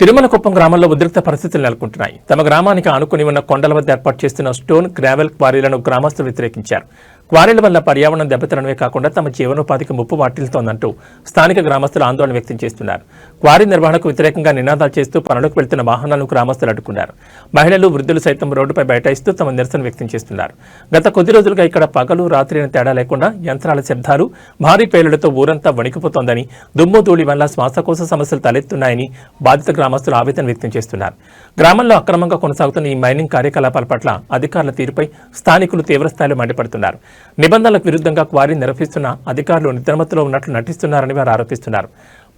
తిరుమల కుప్పం గ్రామంలో ఉద్రిక్త పరిస్థితులు నెలకొంటున్నాయి. తమ గ్రామానికి ఆనుకుని ఉన్న కొండల వద్ద ఏర్పాటు చేస్తున్న స్టోన్ గ్రావెల్ క్వారీలను గ్రామస్తులు వ్యతిరేకించారు. క్వారీల వల్ల పర్యావరణం దెబ్బతినడమే కాకుండా తమ జీవనోపాధికి ముప్పు వాటిల్తోందంటూ స్థానిక గ్రామస్తులు ఆందోళన వ్యక్తం చేస్తున్నారు. క్వారీ నిర్వహణకు వ్యతిరేకంగా నినాదాలు చేస్తూ పనులకు వెళ్తున్న వాహనాలను గ్రామస్తులు అడ్డుకున్నారు. మహిళలు వృద్ధులు సైతం రోడ్డుపై బైఠాయిస్తూ తమ నిరసన వ్యక్తం చేస్తున్నారు. గత కొద్ది రోజులుగా ఇక్కడ పగలు రాత్రి అని తేడా లేకుండా యంత్రాల శబ్దాలు భారీ పేలులతో ఊరంతా వణికిపోతోందని దుమ్ము ధూళి వల్ల శ్వాసకోశ సమస్యలు తలెత్తున్నాయని బాధిత గ్రామస్తులు ఆవేదన వ్యక్తం చేస్తున్నారు. గ్రామంలో అక్రమంగా కొనసాగుతున్న ఈ మైనింగ్ కార్యకలాపాల పట్ల అధికారుల తీరుపై స్థానికులు తీవ్రస్థాయిలో మండిపడుతున్నారు. నిబంధనలకు విరుద్ధంగా క్వారీ నిర్వహిస్తున్న అధికారులు నిద్రమత్తులో ఉన్నట్లు నటిస్తున్నారని వారు ఆరోపిస్తున్నారు.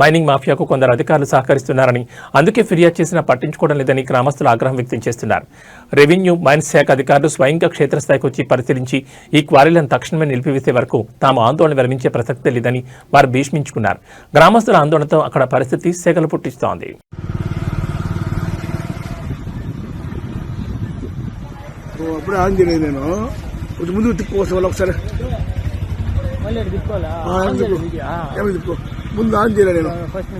మైనింగ్ మాఫియాకు కొందరు అధికారులు సహకరిస్తున్నారని అందుకే ఫిర్యాదు చేసినా పట్టించుకోవడం లేదని గ్రామస్తులు ఆగ్రహం వ్యక్తం చేస్తున్నారు. రెవెన్యూ మైన్స్ శాఖ అధికారులు స్వయంగా క్షేత్రస్థాయికి వచ్చి పరిశీలించి ఈ క్వారీలను తక్షణమే నిలిపివేసే వరకు తాము ఆందోళన విరమించే ప్రసక్తే లేదని వారు భీష్మించుకున్నారు. గ్రామస్తుల ఆందోళనతో అక్కడ పరిస్థితి సేకలు పుట్టిస్తోంది. అప్పుడే ఆన్ చేయలేదు నేను కొంచెం ముందు తిప్పుకోవచ్చు వాళ్ళు ఒకసారి మళ్ళీ అటు తిప్పుకోవాలా ఆ, ఆన్ తిప్పు. చేయాలి వీడియో. ఆ, ఏమి తిప్పుకో ముందు ఆన్ చేయలేదు నేను ఫస్ట్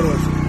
నుంచి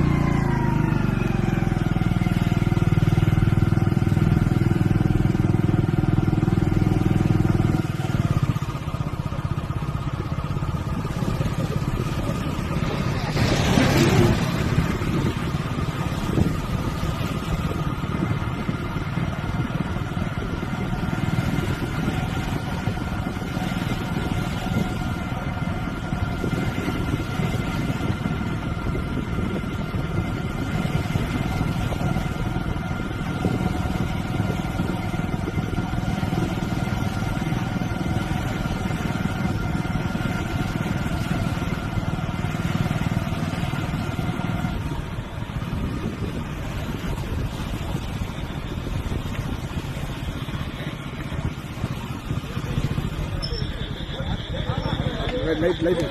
లైట్ లైట్.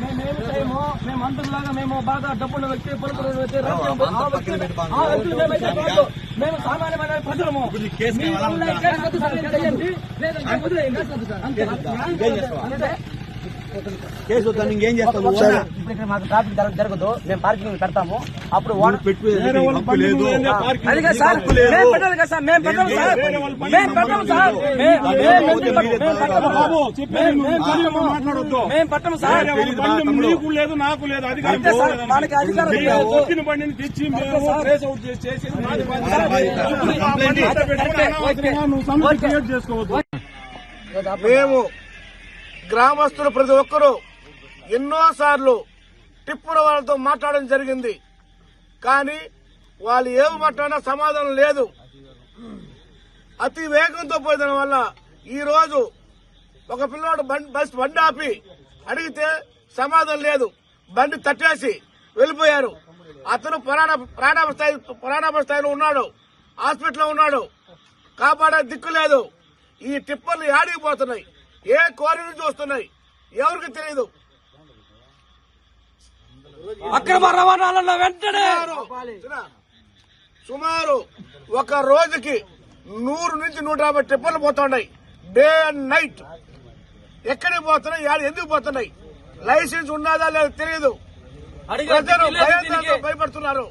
మేమేం చేయము మేము అందరిలాగా మేము బాగా డబ్బున్న వ్యక్తి పలుకున్న వ్యక్తి మేమైతే కాదు. మేము సామాన్యమైన ప్రజలము. ఊళ్ళో కేసు వద్దు ఇంకేం ఇప్పుడు ఇక్కడ మాకు ట్రాఫిక్ జరగ- జరగదు. మేము పార్కింగ్ పెడతాము. అప్పుడు ఓనర్ హక్కు లేదు అది కాదు సార్ మేము పెట్టాలి కదా సార్ మేము పెట్టాలి సార్. మేము పెట్టాము సార్. మేము- పెట్టాము. మేము పెట్టాము. సార్. నీకు లేదు నాకు లేదు అధికారం మనకి అధికారం. వచ్చిన బండిని తెచ్చి చేసుకోవద్దు. మేము గ్రామస్తులు ప్రతి ఒక్కరూ ఎన్నోసార్లు టిప్పుల వాళ్ళతో మాట్లాడడం జరిగింది. కానీ వాళ్ళు ఏమి మాట్లాడినా సమాధానం లేదు. అతి వేగంతో పోయడం వల్ల ఈరోజు ఒక పిల్లోడు బండి బస్ బండి ఆపి అడిగితే సమాధానం లేదు. బండి తట్టేసి వెళ్ళిపోయారు. అతను ప్రాణ ప్రాణాప స్థాయి ప్రాణాప స్థాయిలో ఉన్నాడు. హాస్పిటల్లో ఉన్నాడు. కాపాడే దిక్కు లేదు. ఈ టిప్పర్లు ఆడిగిపోతున్నాయి ఏ కోరి నుంచి వస్తున్నాయి? ఎవరికి తెలియదు అక్రమ రవాణాలలో వెంటనే! సుమారు ఒక రోజుకి నూరు నుంచి నూట యాభై టిప్పర్లు పోతున్నాయి డే అండ్ నైట్ ఎక్కడికి పోతున్నాయి? యాడ ఎందుకు పోతున్నాయి? లైసెన్స్ ఉన్నదా లేదో తెలియదు ప్రజలు భయంతో. భయపడుతున్నారు.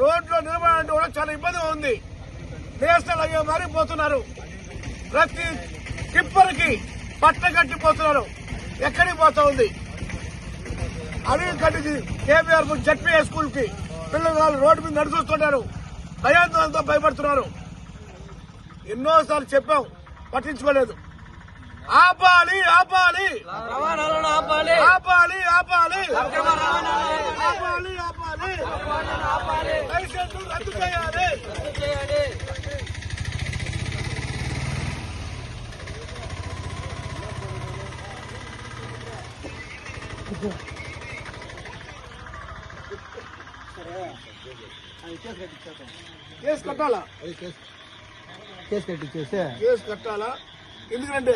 రోడ్లో నిలబడాలంటే కూడా చాలా ఇబ్బందిగా ఉంది. నేషనల్ హైవే మారిపోతున్నారు. ప్రతి టిప్పర్కి పట్ట కట్టిపోతున్నారు. ఎక్కడికి పోతా ఉంది? అడవి కట్టింది కేబీఆర్ జడ్పీఏ స్కూల్కి. పిల్లలు రోడ్డు మీద నడుచుస్తున్నారు భయాందోళనతో భయపడుతున్నారు. ఎన్నోసార్లు చెప్పాం పట్టించుకోలేదు. ఆపాలి ఆపాలి. ఆపాలి. ఆపాలి ఆపాలి. ఆపాలి. ఆపాలి లైసెన్సులు రద్దు చేయాలి. కేసు కట్టాలా? కేసు. కట్టించేస్తే కేసు కట్టాలా? ఎందుకంటే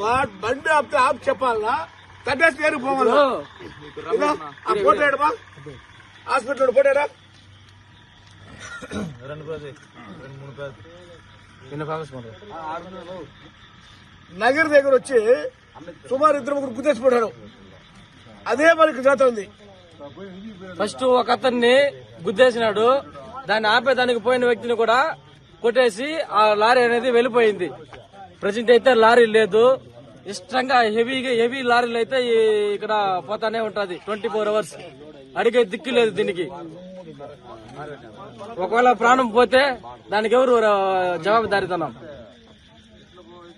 వాడు బండి ఆపితే ఆపు చెప్పాలా? తట్టేసి పేరు పోవాలా? ఆ ఫోటో ఏడమా? హాస్పిటల్ ఫోటోడా నగర్ దగ్గర వచ్చి సుమారు ఇద్దరు ముగ్గురు గుర్తేసిపోయాడు అదే మనకి జరుగుతుంది ఫస్ట్ ఒక అతన్ని గుద్దేసినాడు. దాన్ని ఆపేదానికి పోయిన వ్యక్తిని కూడా కొట్టేసి ఆ లారీ అనేది వెళ్ళిపోయింది. ప్రజెంట్ అయితే లారీ లేదు. ఇష్టంగా హెవీగా హెవీ లారీలు అయితే ఇక్కడ పోతానే ఉంటది. Twenty four hours. అడిగే దిక్కు లేదు దీనికి. ఒకవేళ ప్రాణం పోతే దానికి ఎవరు ఆ,